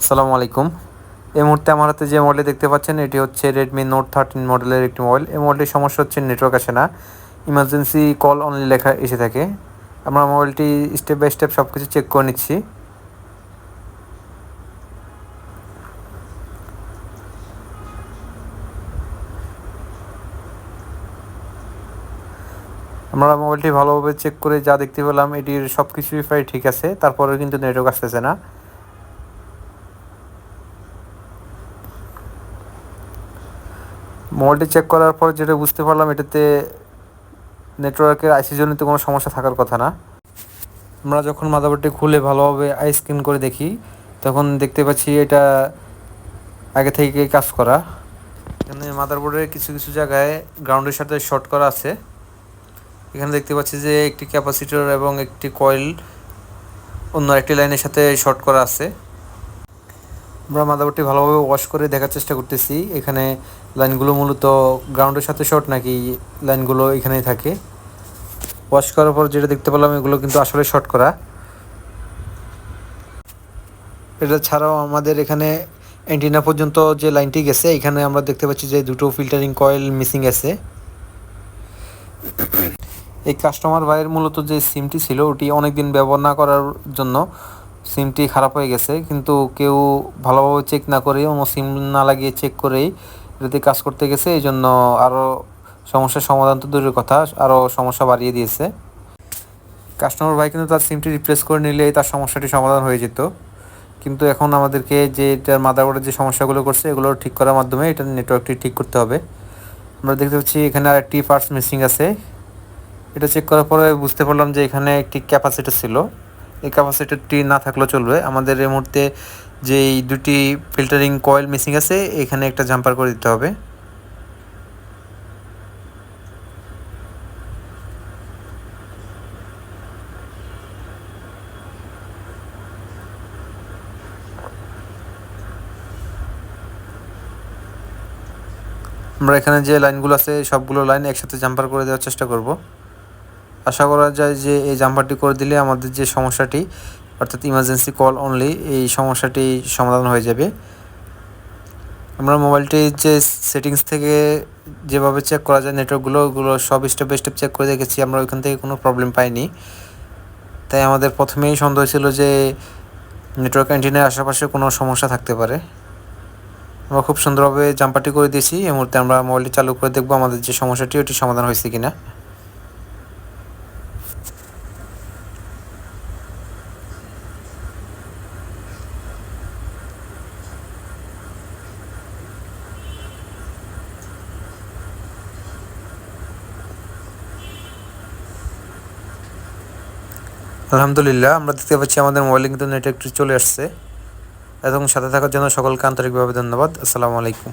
আসসালামু আলাইকুম। এই মুহূর্তে আমার হাতে যে মোবাইলটি দেখতে পাচ্ছেন, এটি হচ্ছে রেডমি নোট থার্টিন মডেলের একটি মোবাইল এই মোবাইলটির সমস্যা হচ্ছে নেটওয়ার্ক আসে না। ইমার্জেন্সি কল অনলি লেখা এসে থাকে। আমরা মোবাইলটি স্টেপ বাই স্টেপ সব কিছু চেক করে নিচ্ছি। আমরা মোবাইলটি ভালোভাবে চেক করে যা দেখতে পেলাম, এটির সব কিছুই প্রায় ঠিক আছে। তারপরেও কিন্তু নেটওয়ার্ক আসতেছে না। মোবাইলটি চেক করার পর যেটা বুঝতে পারলাম, এটাতে নেটওয়ার্কের আইসিজনিত কোনো সমস্যা থাকার কথা না। আমরা যখন মাদারবোর্ডটি খুলে ভালোভাবে আই স্ক্যান করে দেখি, তখন দেখতে পাচ্ছি এটা আগে থেকে কাজ করা। এখানে মাদারবোর্ডের কিছু কিছু জায়গায় গ্রাউন্ডের সাথে শর্ট করা আছে। এখানে দেখতে পাচ্ছি যে একটি ক্যাপাসিটর এবং একটি কয়েল অন্য একটি লাইনের সাথে শর্ট করা আছে। আমরা মাদারবোর্ডটি ভালোভাবে ওয়াশ করে দেখার চেষ্টা করতেছি। এখানে লাইনগুলো মূলত গ্রাউন্ডের সাথে শর্ট নাকি লাইনগুলো এখানেই থাকে। ওয়াশ করার পর যেটা দেখতে পেলাম, এগুলো কিন্তু আসলে শর্ট করা। এটা ছাড়াও আমাদের এখানে অ্যান্টিনা পর্যন্ত যে লাইনটি গেছে, এখানে আমরা দেখতে পাচ্ছি যে দুটো ফিল্টারিং কয়েল মিসিং আছে। এই কাস্টমার ভাইয়ের মূলত যে সিমটি ছিল, ওটি অনেক দিন ব্যবহার না করার জন্য সিমটি খারাপ হয়ে গেছে, কিন্তু কেউ ভালোভাবে চেক না করে অন্য সিম না লাগিয়ে চেক করেই এটাতে কাজ করতে গেছে, এই জন্য আরও সমস্যার সমাধান তো দূরের কথা আরও সমস্যা বাড়িয়ে দিয়েছে। কাস্টমার ভাই কিন্তু তার সিমটি রিপ্লেস করে নিলে তার সমস্যাটি সমাধান হয়ে যেত। কিন্তু এখন আমাদেরকে যে এটার মাদারবোর্ডের যে সমস্যাগুলো করছে, এগুলো ঠিক করার মাধ্যমে এটার নেটওয়ার্কটি ঠিক করতে হবে। আমরা দেখতে পাচ্ছি এখানে আর একটি পার্টস মিসিং আছে। এটা চেক করার পরে বুঝতে পারলাম যে এখানে একটি ক্যাপাসিটার ছিল। এই ক্যাপাসিটারটি না থাকলেও চলবে। আমাদের এই মুহূর্তে যেই দুটি ফিল্টারিং কয়েল মিসিং আছে, এখানে একটা জাম্পার করে দিতে হবে। আমরা এখানে যে লাইনগুলো আছে, সবগুলো লাইন একসাথে জাম্পার করে দেওয়ার চেষ্টা করব। আশা করা যায় যে এই জাম্পারটি করে দিলে আমাদের যে সমস্যাটি, অর্থাৎ ইমার্জেন্সি কল অনলি এই সমস্যাটি সমাধান হয়ে যাবে। আমরা মোবাইলটির যে সেটিংস থেকে যেভাবে চেক করা যায় নেটওয়ার্কগুলো ওগুলো সব স্টেপ স্টেপ চেক করে দেখেছি, আমরা ওইখান থেকে কোনো প্রবলেম পাইনি। তাই আমাদের প্রথমেই সন্দেহ ছিল যে নেটওয়ার্ক অ্যান্টিনের আশেপাশে কোনো সমস্যা থাকতে পারে। আমরা খুব সুন্দরভাবে জাম্পারটি করে দিয়েছি, এই মুহূর্তে আমরা মোবাইলটি চালু করে দেখব আমাদের যে সমস্যাটি, ওটি সমাধান হয়েছে কিনা। আলহামদুলিল্লাহ, আমরা দেখতে পাচ্ছি আমাদের মোবাইল কিন্তু নেটওয়ার্কটি চলে আসছে। এবং সাথে থাকার জন্য সকলকে আন্তরিকভাবে ধন্যবাদ। আসসালামু আলাইকুম।